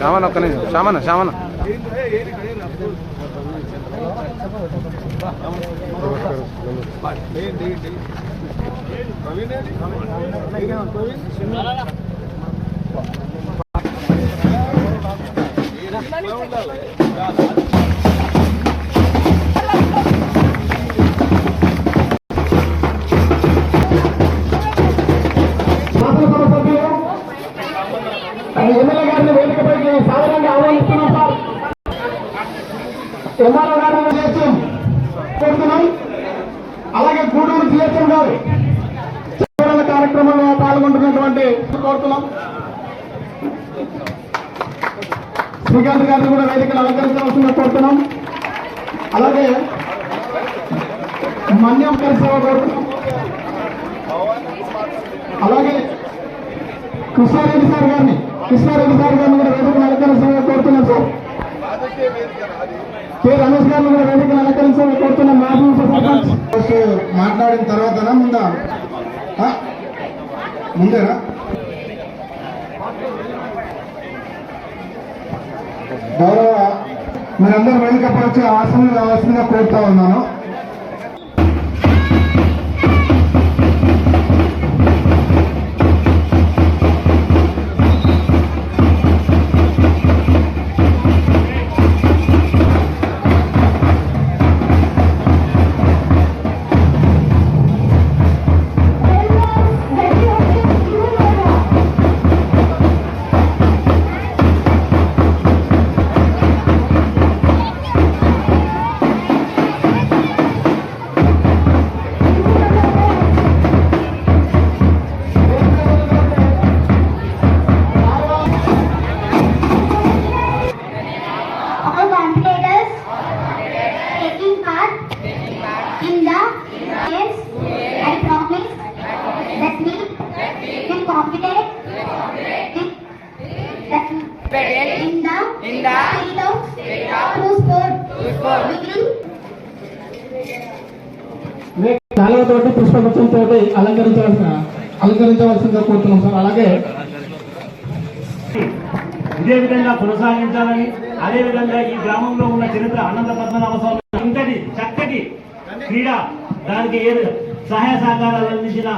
సామాన్ ఒక్క నిమిషం. సామాన్ సామాన్ శాసనసభ ఎంఆర్ఓ గారు చేస్తాం. కోరుతున్నాం అలాగే గూడూరు సిఎస్ఎం గారు. కార్యక్రమంలో పాల్గొంటున్నటువంటి కోరుతున్నాం. శ్రీకాంత్ గారిని కూడా వేదికలు అలంకరించవలసిందిగా కోరుతున్నాం. అలాగే మన్యం పరిశ్రమ కోరుతున్నాం. అలాగే కృష్ణారెడ్డి సార్ గారిని కృష్ణారెడ్డి సార్ గారిని కూడా వేదికలు అలంకరించవలసిందిగా కోరుతున్నాం సార్. కె రమేష్ గారిని కూడా వేదికను అలంకరించాలని కోరుతున్న మాజీ సర్పంచ్. మాట్లాడిన తర్వాతనా ముందా? ముందేనా? గౌరవ మీరందరూ వేదిక పరిచే ఆసనం రావాల్సిందిగా కోరుతా ఉన్నాను. With that in the in the of పుష్పగుచ్చంతో అలంకరించవలసిన అలంకరించవలసిందిగా కోరుతున్నాం సార్. అలాగే ఇదే విధంగా కొనసాగించాలని అదే విధంగా ఈ గ్రామంలో ఉన్న చరిత్ర అనంత పద్మనాభ స్వామి ఇంతటి చక్కటి క్రీడ. దానికి ఏది సహాయ సహకారాలు అందించిన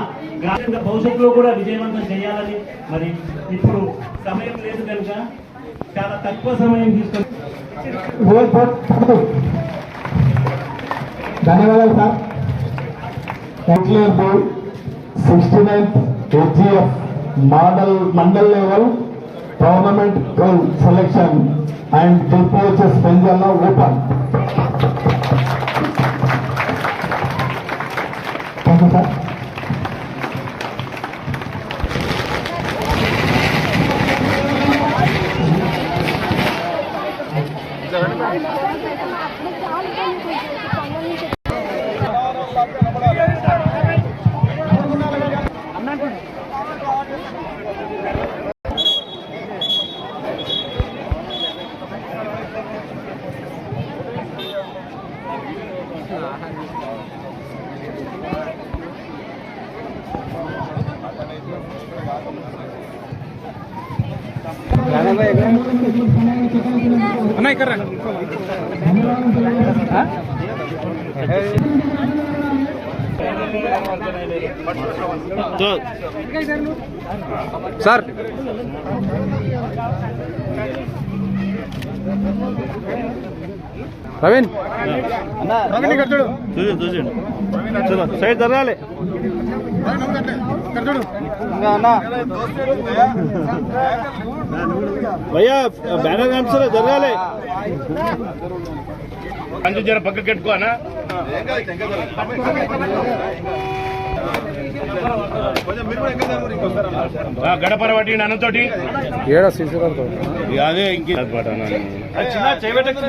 గ్రామీణ భవిష్యత్తులో కూడా విజయవంతం చేయాలని మరి ఇప్పుడు సమయం లేదు కనుక చాలా తక్కువ సమయం తీసుకొని ధన్యవాదాలు sir councillor board sixty ninth HGF model mandal level tournament girl selection and డిపోచెస్ పెంజల్ల ఓపెన్. సార్. ప్రవీణ్. ప్రవీణ్ ఇక్కడ చూడు. చూసి చూసిండు చలో సైడ్ జరగాలి. భయ్యా బ్యానర్ కనిపిస్తలే జరగాలి అందు జర పక్కకి పెట్టుకో అన్న ఆ, గడపర పట్టి అన్నతోటి ఏడా శిశురాలతో అదే ఇంకే చిన్న చేయబెట్టచ్చు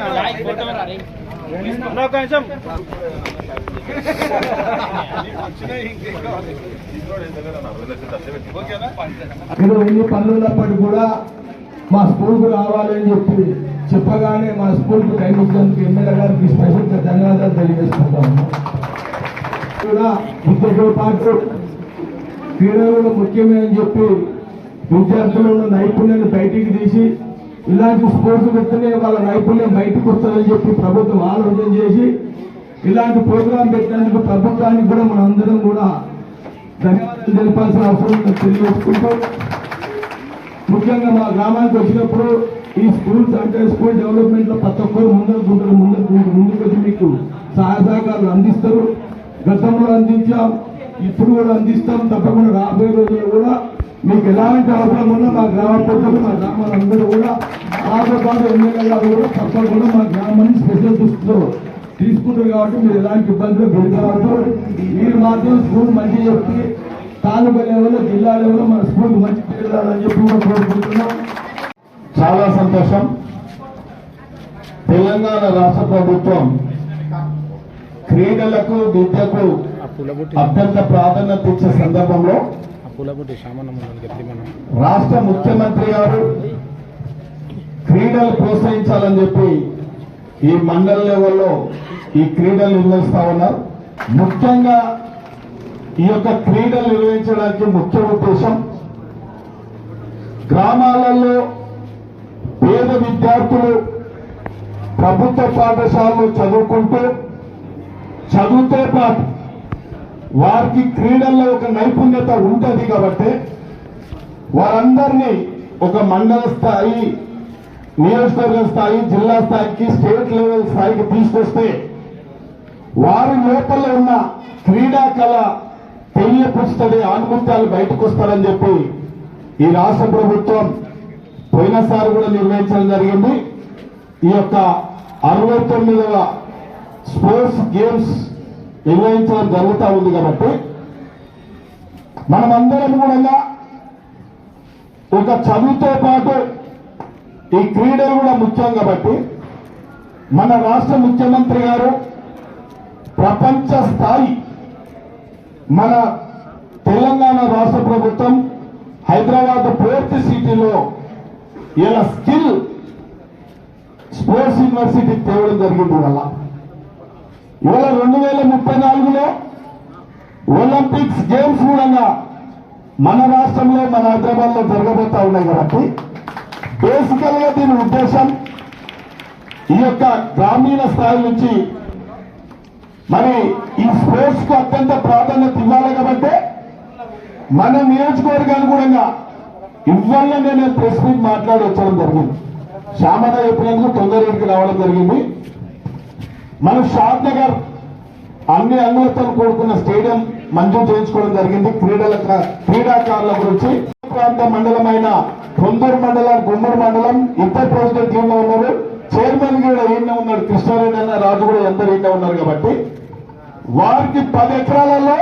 ఒక నిమిషం ఇక్కడ కూడా మా స్కూల్కు రావాలని చెప్పి చెప్పగానే మా స్కూల్కు టైం ఇచ్చినందుకు ఎమ్మెల్యే గారికి స్పెషల్ ధన్యవాదాలు తెలియజేసుకుంటాము. కూడా విద్యతో పాటు క్రీడలు ముఖ్యమే అని చెప్పి విద్యార్థులను నైపుణ్యాన్ని బయటికి తీసి ఇలాంటి స్పోర్ట్స్ పెడితేనే వాళ్ళ నైపుణ్యం బయటకు వస్తుందని చెప్పి ప్రభుత్వం ఆలోచన చేసి ఇలాంటి ప్రోగ్రాం పెట్టినందుకు ప్రభుత్వానికి కూడా మనందరం అందరం కూడా ధన్యవాదాలు తెలిపాల్సిన అవసరం తెలియజేసుకుంటూ ముఖ్యంగా మా గ్రామానికి వచ్చినప్పుడు ఈ స్కూల్స్ అంటే స్కూల్ డెవలప్మెంట్లో ప్రతి ఒక్కరు ముందుకు ఉంటారు ముందుకు ముందుకు వచ్చి మీకు సహాయ సహకారాలు అందిస్తారు. గతంలో అందించాం ఇప్పుడు కూడా అందిస్తాం తప్పకుండా రాబోయే రోజుల్లో కూడా మీకు ఎలాంటి అవసరం ఉన్నా మా గ్రామ ప్రజలు మా గ్రామాలందరూ కూడా ఆటో పాటు ఎమ్మెల్యే కూడా తప్పకుండా మా గ్రామాన్ని స్పెషల్ దృష్టిలో తీసుకుంటారు కాబట్టి మీరు ఎలాంటి ఇబ్బందులు గురి మీరు మాత్రం స్కూల్ మంచి చెప్పి తాలూకా లెవెల్లో జిల్లా లెవెల్లో మన స్కూల్ మంచి పేరు చెప్పి కోరుకుంటున్నాం. చాలా సంతోషం. తెలంగాణ రాష్ట్ర ప్రభుత్వం క్రీడలకు విద్యకు అత్యంత ప్రాధాన్యత ఇచ్చే సందర్భంలో ఆ మనం రాష్ట్ర ముఖ్యమంత్రి గారు క్రీడలు ప్రోత్సహించాలని చెప్పి ఈ మండల లెవెల్లో ఈ క్రీడలు నిర్వహిస్తా ఉన్నారు. ముఖ్యంగా ఈ యొక్క క్రీడలు నిర్వహించడానికి ముఖ్య ఉద్దేశం గ్రామాలలో పేద విద్యార్థులు ప్రభుత్వ పాఠశాలలో చదువుకుంటూ చదువుతో పాటు వారికి క్రీడల్లో ఒక నైపుణ్యత ఉంటుంది కాబట్టి వారందరినీ ఒక మండల స్థాయి నియోజకవర్గ స్థాయి జిల్లా స్థాయికి స్టేట్ లెవెల్ స్థాయికి తీసుకొస్తే వారి లోపల ఉన్న క్రీడా కళ తెలియపరుస్తుంది ఆనుమత్యాలు బయటకు వస్తారని చెప్పి ఈ రాష్ట్ర ప్రభుత్వం పోయినసారి కూడా నిర్వహించడం జరిగింది. ఈ యొక్క అరవై తొమ్మిదవ స్పోర్ట్స్ గేమ్స్ నిర్వహించడం జరుగుతూ ఉంది కాబట్టి మనమందరం కూడా ఒక చదువుతో పాటు ఈ క్రీడలు కూడా ముఖ్యం కాబట్టి మన రాష్ట్ర ముఖ్యమంత్రి గారు ప్రపంచ స్థాయి మన తెలంగాణ రాష్ట్ర ప్రభుత్వం హైదరాబాద్ ఫోర్త్ సిటీలో ఇలా స్కిల్ స్పోర్ట్స్ యూనివర్సిటీ తేవడం జరిగింది వల్ల ఇవాళ రెండు వేల ముప్పై నాలుగులో ఒలింపిక్స్ గేమ్స్ కూడా మన రాష్ట్రంలో మన హైదరాబాద్లో జరగబోతా ఉన్నాయి కాబట్టి బేసికల్గా దీని ఉద్దేశం ఈ యొక్క గ్రామీణ స్థాయి నుంచి మరి ఈ స్పోర్ట్స్కు అత్యంత ప్రాధాన్యత ఇవ్వాలి కాబట్టి మన నియోజకవర్గానుగుణంగా ఇవ్వాలని నేను ప్రెస్ మీట్ మాట్లాడి వచ్చడం జరిగింది. శ్యామల చెప్పినందుకు తొందరకి రావడం జరిగింది. మన షాద్ నగర్ అన్ని అంగులతో కూడుకున్న స్టేడియం మంజూరు చేయించుకోవడం జరిగింది. క్రీడల క్రీడాకారుల గురించి ప్రాంత మండలమైన కొందూరు మండలం గుమ్మూరు మండలం ఇద్దరు ప్రెసిడెంట్ టీంలో ఉన్నారు. చైర్మన్ కూడా ఈయన ఉన్నాడు కృష్ణారెడ్డి అన్న రాజు కూడా ఎందరు ఈయన ఉన్నారు కాబట్టి వారికి పది ఎకరాలలో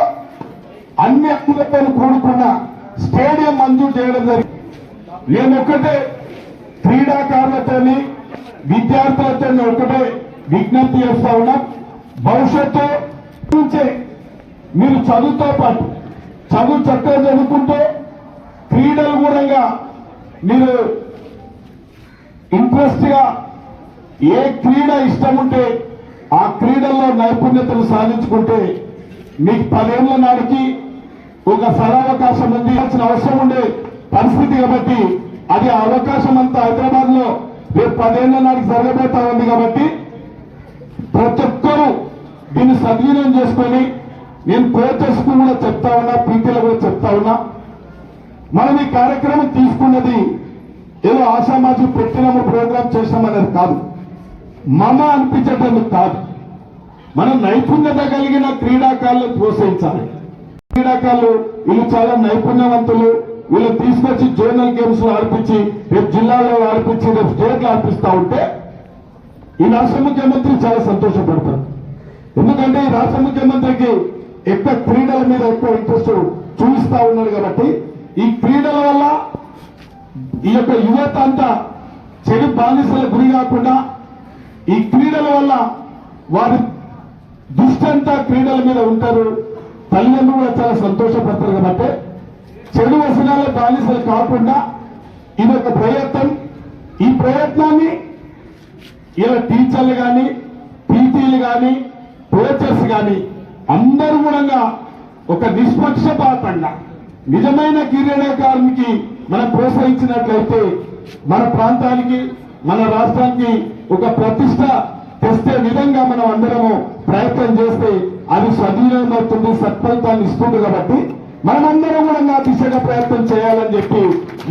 అన్ని అంగులతో కూడుకున్న స్టేడియం మంజూరు చేయడం జరిగింది. నేను ఒక్కటే క్రీడాకారులతోని విద్యార్థులతో ఒకటే విజ్ఞప్తి చేస్తా ఉన్నా. భవిష్యత్తు నుంచే మీరు చదువుతో పాటు చదువు చక్కగా చదువుకుంటూ క్రీడలు కూడా మీరు ఇంట్రెస్ట్గా ఏ క్రీడ ఇష్టం ఉంటే ఆ క్రీడల్లో నైపుణ్యతను సాధించుకుంటే మీకు పదేళ్ళ నాటికి ఒక సదవకాశం ఉంది అవసరం ఉండే పరిస్థితి కాబట్టి అది అవకాశం అంతా హైదరాబాద్లో రేపు పదేళ్ళ నాటికి జరగబోతా ఉంది కాబట్టి ప్రతి ఒక్కరూ దీన్ని సద్వినియోగం చేసుకొని నేను కోచెస్ కూడా చెప్తా ఉన్నా పీటీలు కూడా చెప్తా ఉన్నా. మనం ఈ కార్యక్రమం తీసుకున్నది ఏదో ఆశామాజీ పెట్టినాము ప్రోగ్రామ్ చేసామనేది కాదు. మమ అనిపించటం కాదు. మనం నైపుణ్యత కలిగిన క్రీడాకారులను ప్రోత్సహించాలి. క్రీడాకారులు వీళ్ళు చాలా నైపుణ్యవంతులు. వీళ్ళు తీసుకొచ్చి జోనల్ గేమ్స్లో ఆడిపించి రేపు జిల్లాలో ఆడిపించి రేపు స్టేట్లో ఆడిపిస్తా ఉంటే ఈ రాష్ట్ర ముఖ్యమంత్రి చాలా సంతోషపడతారు. ఎందుకంటే ఈ రాష్ట్ర ముఖ్యమంత్రికి ఎక్కువ క్రీడల మీద ఎక్కువ ఇంట్రెస్ట్ చూపిస్తా ఉన్నాడు కాబట్టి ఈ క్రీడల వల్ల ఈ యొక్క యువత అంతా చెడు బానిసల గురి కాకుండా ఈ క్రీడల వల్ల వారి దృష్టి అంతా క్రీడల మీద ఉంటారు. తల్లిదండ్రులు కూడా చాలా సంతోషపడతారు కాబట్టి చెడు వ్యసనాల బానిసలు కాకుండా ఇది ఒక ప్రయత్నం. ఈ ప్రయత్నాన్ని ఇలా టీచర్లు కానీ పీటీలు కానీ కోచర్స్ కానీ అందరూ కూడా ఒక నిష్పక్షపాతంగా నిజమైన క్రీడాకారునికి మనం ప్రోత్సహించినట్లయితే మన ప్రాంతానికి మన రాష్ట్రానికి ఒక ప్రతిష్ట తెస్తే విధంగా మనం అందరము ప్రయత్నం చేస్తే అది సద్వినియోగం అవుతుంది సత్ఫలితాన్ని ఇస్తుంది కాబట్టి మనమందరం కూడా నా దిశగా ప్రయత్నం చేయాలని చెప్పి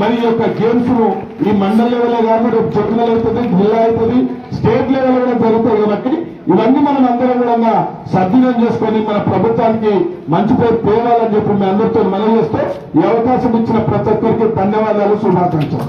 మరి యొక్క గేమ్స్ను ఈ మండల లెవెల్ కాబట్టి రేపు అవుతుంది జిల్లా అవుతుంది స్టేట్ లెవెల్ కూడా జరుగుతాయి కాబట్టి ఇవన్నీ మనం అందరం కూడా సద్వినియోగం చేసుకొని మన ప్రభుత్వానికి మంచి పేరు తేవాలని చెప్పి మీ అందరితో మనం చేస్తూ ఈ అవకాశం ఇచ్చిన ప్రతి ఒక్కరికి ధన్యవాదాలు శుభాకాంక్షలు.